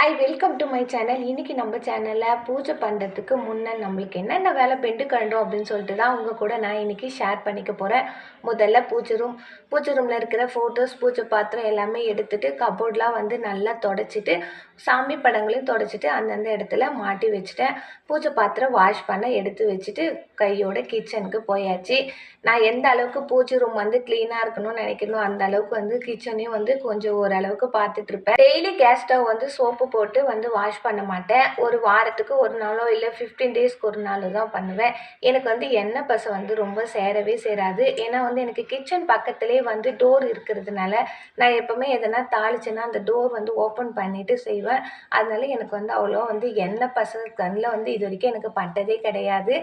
Hi welcome to my channel இன்றைக்கி நம்ம சேனலில் பூஜை பண்ணுறதுக்கு முன்னே நம்மளுக்கு என்னென்ன வேலை பெண்டு கண்டோம் அப்படின்னு சொல்லிட்டு தான் உங்கள் கூட நான் இன்றைக்கி ஷேர் பண்ணிக்க போகிறேன் முதல்ல பூஜை ரூம் பூஜை ரூமில் இருக்கிற ஃபோட்டோஸ் பூஜை பாத்திரம் எல்லாமே எடுத்துகிட்டு கபோர்டெலாம் வந்து நல்லா தொடச்சிட்டு சாமி படங்களையும் தொடச்சிட்டு அந்தந்த இடத்துல மாட்டி வச்சுட்டேன். பூஜை பாத்திரம் வாஷ் பண்ண எடுத்து வச்சுட்டு கையோட கிச்சனுக்கு போயாச்சு. நான் எந்த அளவுக்கு பூஜை ரூம் வந்து க்ளீனாக இருக்கணும்னு நினைக்கணும் அந்த அளவுக்கு வந்து கிச்சனையும் வந்து கொஞ்சம் ஓரளவுக்கு பார்த்துட்டு இருப்பேன். டெய்லி கேஸ் ஸ்டவ் வந்து சோப்பு போட்டு வந்து வாஷ் பண்ண மாட்டேன். ஒரு வாரத்துக்கு ஒரு நாளோ இல்லை ஃபிஃப்டீன் டேஸ்க்கு ஒரு நாளோ தான் பண்ணுவேன். எனக்கு வந்து எண்ணெய் பசை வந்து ரொம்ப சேரவே சேராது. ஏன்னா வந்து எனக்கு கிச்சன் பக்கத்துலேயே வந்து டோர் இருக்கிறதுனால நான் எப்போவுமே எதனா தாளிச்சேன்னா அந்த டோர் வந்து ஓப்பன் பண்ணிவிட்டு செய்வேன். அதனால எனக்கு வந்து அவ்வளோ வந்து எண்ணெய் பசங்க கண்ணில் வந்து இது வரைக்கும் எனக்கு பட்டதே கிடையாது.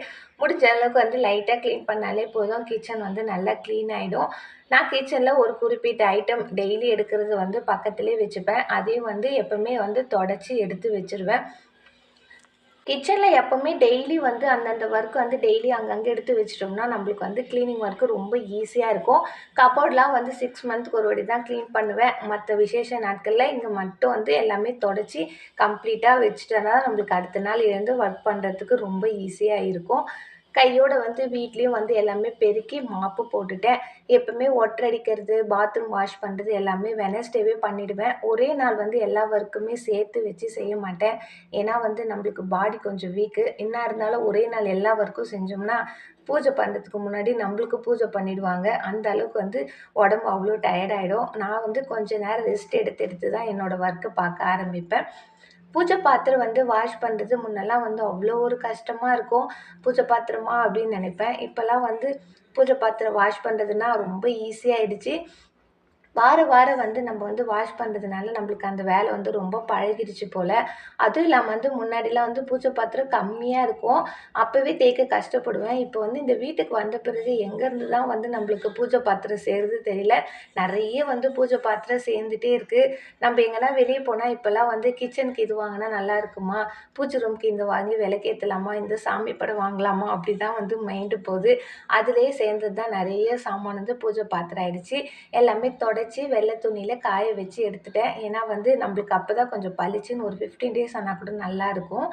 முடிஞ்ச அளவுக்கு வந்து லைட்டாக க்ளீன் பண்ணாலே போதும். கிச்சன் வந்து நல்லா க்ளீன் ஆகிடும் நான் கிச்சனில் ஒரு குறிப்பிட்ட ஐட்டம் டெய்லி எடுக்கிறது வந்து பக்கத்துலேயே வச்சுப்பேன். அதையும் வந்து எப்போவுமே வந்து தொடச்சி எடுத்து வச்சுருவேன். கிச்சனில் எப்போவுமே டெய்லி வந்து அந்தந்த ஒர்க் வந்து டெய்லி அங்கங்கே எடுத்து வச்சிட்டோம்னா நம்மளுக்கு வந்து க்ளீனிங் ஒர்க்கு ரொம்ப ஈஸியாக இருக்கும். கபோர்ட்லாம் வந்து சிக்ஸ் மந்த்துக்கு ஒரு வாட்டி தான் க்ளீன் பண்ணுவேன். மற்ற விசேஷ நாட்களில் இங்கே மட்டும் வந்து எல்லாமே தொடச்சி கம்ப்ளீட்டாக வச்சுட்டோன்னா நம்மளுக்கு அடுத்த நாள் இருந்து ஒர்க் பண்ணுறதுக்கு ரொம்ப ஈஸியாக இருக்கும். கையோட வந்து வீட்லேயும் வந்து எல்லாமே பெருக்கி மாப்பு போட்டுட்டேன். எப்போவுமே ஒற்றடிக்கிறது பாத்ரூம் வாஷ் பண்ணுறது எல்லாமே வெனஸ்டேவே பண்ணிவிடுவேன் ஒரே நாள் வந்து எல்லா ஒர்க்குமே சேர்த்து வச்சு செய்ய மாட்டேன். ஏன்னா வந்து நம்மளுக்கு பாடி கொஞ்சம் வீக்கு என்ன இருந்தாலும் ஒரே நாள் எல்லா ஒர்க்கும் செஞ்சோம்னா பூஜை பண்ணுறதுக்கு முன்னாடி நம்மளுக்கு பூஜை பண்ணிடுவாங்க. அந்த அளவுக்கு வந்து உடம்பு அவ்வளோ டயர்டாயிடும் நான் வந்து கொஞ்ச நேரம் ரெஸ்ட் எடுத்து எடுத்து தான் என்னோடய ஒர்க்கை பார்க்க ஆரம்பிப்பேன். பூஜை பாத்திரம் வந்து வாஷ் பண்ணுறது முன்னெல்லாம் வந்து அவ்வளோ ஒரு கஷ்டமாக இருக்கும். பூஜை பாத்திரமா அப்படின்னு நினைப்பேன். இப்போல்லாம் வந்து பூஜை பாத்திரம் வாஷ் பண்ணுறதுன்னா ரொம்ப ஈஸியாகிடுச்சு வார வாரம் வந்து நம்ம வந்து வாஷ் பண்ணுறதுனால நம்மளுக்கு அந்த வேலை வந்து ரொம்ப பழகிடுச்சு போல். அதுவும் இல்லாமல் வந்து முன்னாடிலாம் வந்து பூஜை பாத்திரம் கம்மியாக இருக்கும். அப்போவே தேய்க்க கஷ்டப்படுவேன். இப்போ வந்து இந்த வீட்டுக்கு வந்த பிறகு எங்கேருந்து தான் வந்து நம்மளுக்கு பூஜை பாத்திரம் சேருது தெரியல. நிறைய வந்து பூஜை பாத்திரம் சேர்ந்துட்டே இருக்குது நம்ம எங்கன்னா வெளியே போனால் இப்போல்லாம் வந்து கிச்சனுக்கு இது வாங்கினா நல்லா இருக்குமா? பூஜை ரூம்க்கு இந்த வாங்கி விளக்கேற்றலாமா இந்த சாமி படம் வாங்கலாமா? அப்படி தான் வந்து மைண்டு போகுது. அதுலேயே சேர்ந்தது தான் நிறைய சாமான் வந்து பூஜை பாத்திரம் ஆயிடுச்சு. எல்லாமே தொடை வச்சு வெள்ளை துணியில் காய வச்சு எடுத்துட்டேன். ஏன்னா வந்து நம்மளுக்கு அப்போ தான் கொஞ்சம் பளிச்சுன்னு ஒரு ஃபிஃப்டீன் டேஸ் ஆனால் கூட நல்லாயிருக்கும்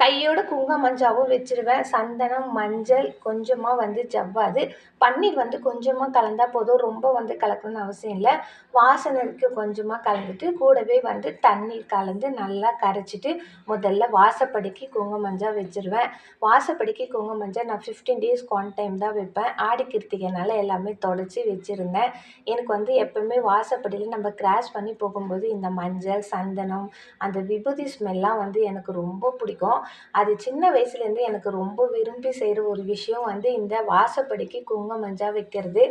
கையோட குங்கும மஞ்சாவும் வச்சுருவேன். சந்தனம் மஞ்சள் கொஞ்சமாக வந்து ஜவ்வாது. பன்னீர் வந்து கொஞ்சமாக கலந்தால் போதும். ரொம்ப வந்து கலக்கணும்னு அவசியம் இல்லை. வாசனைக்கு கொஞ்சமாக கலந்துட்டு கூடவே வந்து தண்ணீர் கலந்து நல்லா கரைச்சிட்டு முதல்ல வாசப்படிக்கு குங்கும மஞ்சள் வச்சுருவேன். வாசப்படிக்கு குங்கும மஞ்சள் நான் ஃபிஃப்டீன் டேஸ்க்கு ஒன் டைம் தான் வைப்பேன். ஆடி கிருத்திகைனால எல்லாமே தொடச்சி வச்சுருந்தேன். எனக்கு வந்து எப்போவுமே வாசப்படியில் நம்ம கிராஷ் பண்ணி போகும்போது இந்த மஞ்சள் சந்தனம் அந்த விபூதி ஸ்மெல்லாம் வந்து எனக்கு ரொம்ப பிடிக்கும். அது சின்ன வயசுலேருந்து எனக்கு ரொம்ப விரும்பி செய்கிற ஒரு விஷயம் வந்து இந்த வாசப்படிக்கு குங்குமம் மஞ்சள் வைக்கிறது.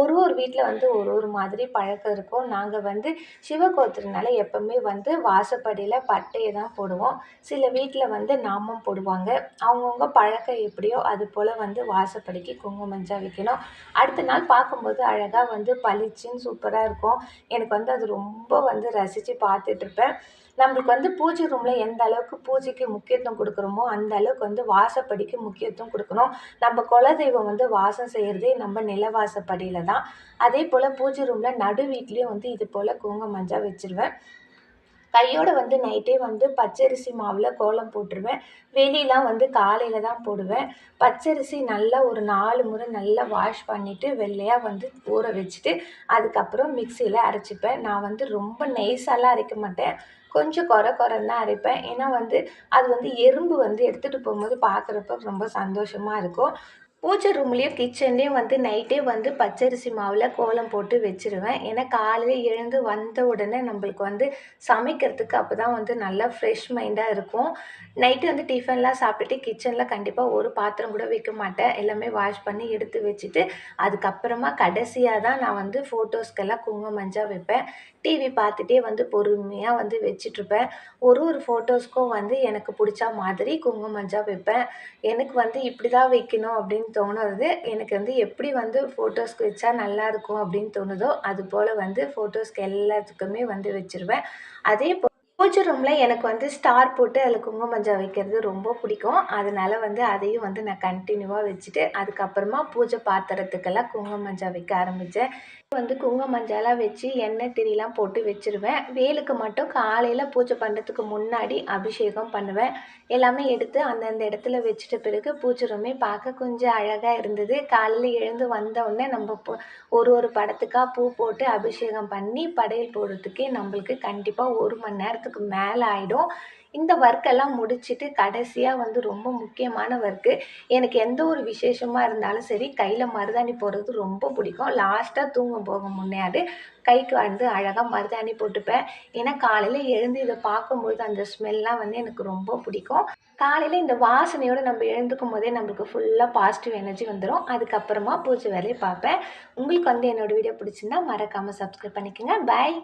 ஒரு ஒரு வீட்டில் வந்து ஒரு ஒரு மாதிரி பழக்கம் இருக்கும். நாங்கள் வந்து சிவகோத்திரனால எப்போவுமே வந்து வாசப்படியில் பட்டையை தான் போடுவோம். சில வீட்டில் வந்து நாமம் போடுவாங்க. அவங்கவுங்க பழக்கம் எப்படியோ அது போல் வந்து வாசப்படிக்கு குங்குமம் மஞ்சள் வைக்கணும். அடுத்த நாள் பார்க்கும்போது அழகாக வந்து பளிச்சுன்னு சூப்பராக இருக்கும். எனக்கு வந்து அது ரொம்ப வந்து ரசித்து பார்த்துட்ருப்பேன். நம்மளுக்கு வந்து பூஜை ரூமில் எந்த அளவுக்கு பூஜைக்கு முக்கியத்துவம் கொடுக்குறோமோ அந்த அளவுக்கு வந்து வாசப்படிக்கு முக்கியத்துவம் கொடுக்கணும். நம்ம குலதெய்வம் வந்து வாசம் செய்கிறதே நம்ம நிலவாசப்படியில் தான். அதே போல் பூஜை ரூமில் நடு வீட்லேயும் வந்து இது போல் குங்கும மஞ்சள் வச்சுருவேன். கையோடு வந்து நைட்டே வந்து பச்சரிசி மாவில் கோலம் போட்டுருவேன். வெளியெலாம் வந்து காலையில் தான் போடுவேன். பச்சரிசி நல்லா ஒரு நாலு முறை நல்லா வாஷ் பண்ணிவிட்டு வெள்ளையாக வந்து ஊற வச்சுட்டு அதுக்கப்புறம் மிக்சியில் அரைச்சிப்பேன். நான் வந்து ரொம்ப நைஸாலாம் அரைக்க மாட்டேன். கொஞ்சம் குறை குறைன்னு தான் அரைப்பேன். ஏன்னா வந்து அது வந்து எறும்பு வந்து எடுத்துகிட்டு போகும்போது பார்க்குறப்ப ரொம்ப சந்தோஷமாக இருக்கும். பூஜை ரூம்லேயும் கிச்சன்லேயும் வந்து நைட்டே வந்து பச்சரிசி மாவில் கோலம் போட்டு வச்சுருவேன். ஏன்னா காலையில் எழுந்து வந்த உடனே நம்மளுக்கு வந்து சமைக்கிறதுக்கு அப்போ தான் வந்து நல்லா ஃப்ரெஷ் மைண்டாக இருக்கும். நைட்டு வந்து டிஃபன்லாம் சாப்பிட்டுட்டு கிச்சனில் கண்டிப்பாக ஒரு பாத்திரம் கூட வைக்க மாட்டேன். எல்லாமே வாஷ் பண்ணி எடுத்து வச்சுட்டு அதுக்கப்புறமா கடைசியாக தான் நான் வந்து ஃபோட்டோஸ்க்கெல்லாம் குங்கும மஞ்சள் வைப்பேன். டிவி பார்த்துட்டே வந்து பொறுமையாக வந்து வச்சிட்ருப்பேன். ஒரு ஒரு ஃபோட்டோஸ்க்கும் வந்து எனக்கு பிடிச்ச மாதிரி குங்கும மஞ்சள் வைப்பேன். எனக்கு வந்து இப்படி தான் வைக்கணும் அப்படின்னு தோணுறது எனக்கு வந்து எப்படி வந்து ஃபோட்டோஸ்க்கு வச்சா நல்லாயிருக்கும் அப்படின்னு தோணுதோ அது போல் வந்து ஃபோட்டோஸ்க்கு எல்லாத்துக்குமே வந்து வச்சுருவேன். அதே போ பூஜை ரூமில் எனக்கு வந்து ஸ்டார் போட்டு அதில் குங்கும மஞ்சள் வைக்கிறது ரொம்ப பிடிக்கும். அதனால் வந்து அதையும் வந்து நான் கண்டினியூவாக வச்சுட்டு அதுக்கப்புறமா பூஜை பாத்திரத்துக்கெல்லாம் குங்கும மஞ்சள் வைக்க ஆரம்பித்தேன் வந்து குங்கும மஞ்சளாக வச்சு எண்ணெய் திரிலாம் போட்டு வச்சுருவேன். வேலுக்கு மட்டும் காலையில் பூஜை பண்ணுறதுக்கு முன்னாடி அபிஷேகம் பண்ணுவேன். எல்லாமே எடுத்து அந்தந்த இடத்துல வச்சுட்ட பிறகு பூஜை ரூமே பார்க்க கொஞ்சம் அழகாக இருந்தது. காலையில் எழுந்து வந்தவுடனே நம்ம ஒரு ஒரு படத்துக்காக பூ போட்டு அபிஷேகம் பண்ணி படையல் போடுறதுக்கே நம்மளுக்கு கண்டிப்பாக ஒரு மணி நேரம் நேரத்துக்கு மேலே ஆகிடும் இந்த ஒர்க்கெல்லாம் முடிச்சுட்டு கடைசியாக வந்து ரொம்ப முக்கியமான ஒர்க்கு எனக்கு எந்த ஒரு விசேஷமாக இருந்தாலும் சரி கையில் மருதாணி போடுறது ரொம்ப பிடிக்கும். லாஸ்ட்டாக தூங்க போக முன்னாடி கைக்கு வந்து அழகாக மருதாணி போட்டுப்பேன். ஏன்னா காலையில் எழுந்து இதை பார்க்கும்போது அந்த ஸ்மெல்லாம் வந்து எனக்கு ரொம்ப பிடிக்கும். காலையில் இந்த வாசனையோடு நம்ம எழுந்துக்கும் போதே நம்மளுக்கு ஃபுல்லாக பாசிட்டிவ் எனர்ஜி வந்துடும் அதுக்கப்புறமா பூஜை வேலையை பார்ப்பேன். உங்களுக்கு வந்து என்னோடய வீடியோ பிடிச்சிருந்தா மறக்காமல் சப்ஸ்கிரைப் பண்ணிக்கோங்க. பாய்